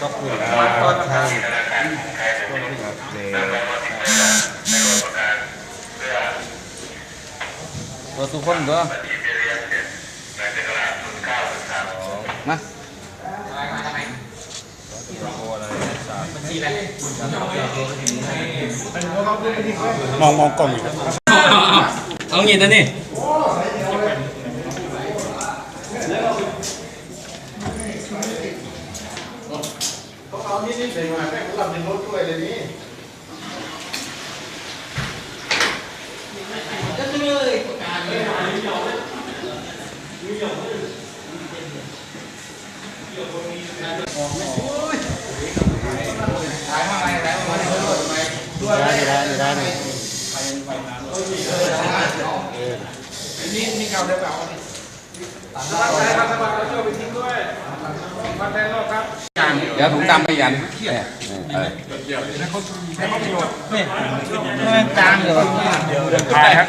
các con sinh hoạt mong mong còn ông nhìn đây đi. ก็คือว่าใช่ครับตัวทุกคนก็มามองมองกล้องอีกครับเอาเงินนะนี่ได้ได้ได้ได้เดี๋ย วผมตามไปยันไม่จางเลยวะถ่ายครับ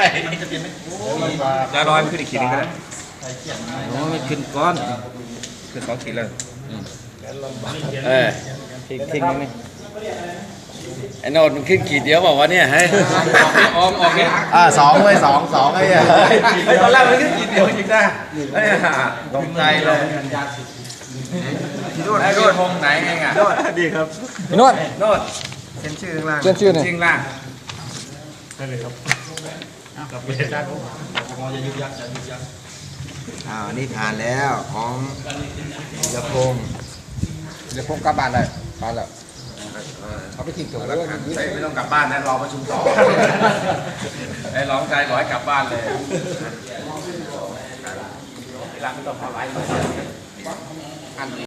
จะร้อยขึ้นอีกขีดนึงก็ได้โอ้ไม่ขึ้นก้อน ขึ้นสองขีดเลยเออทิ้งทิ้งไหมไอ้โนดมันขึ้นขีดเดียวบอกว่าเนี่ยให้ออมออกเนี่ยอ่าสองเลยสองสองไอ้เนี่ยไอ้ตอนแรกมันขึ้นขีดเดียวจริงนะไอ้ตกใจเลย ไอ้โนดพงไหนเองอะดีครับพี่นวดโนดเซ็นชื่อข้างล่างเชื่อชื่อหน่อยจริงล่ะอ่านี่ผ่านแล้วของยาพงเดี๋ยวพงกลับบ้านเลยบ้านแล้วเขาไปทิ้งตัวแล้วกันไม่ต้องกลับบ้านนะรอประชุมต่อไอ้ร้องใจร้อยกลับบ้านเลยเวลาไม่ต้องทำ อันนี้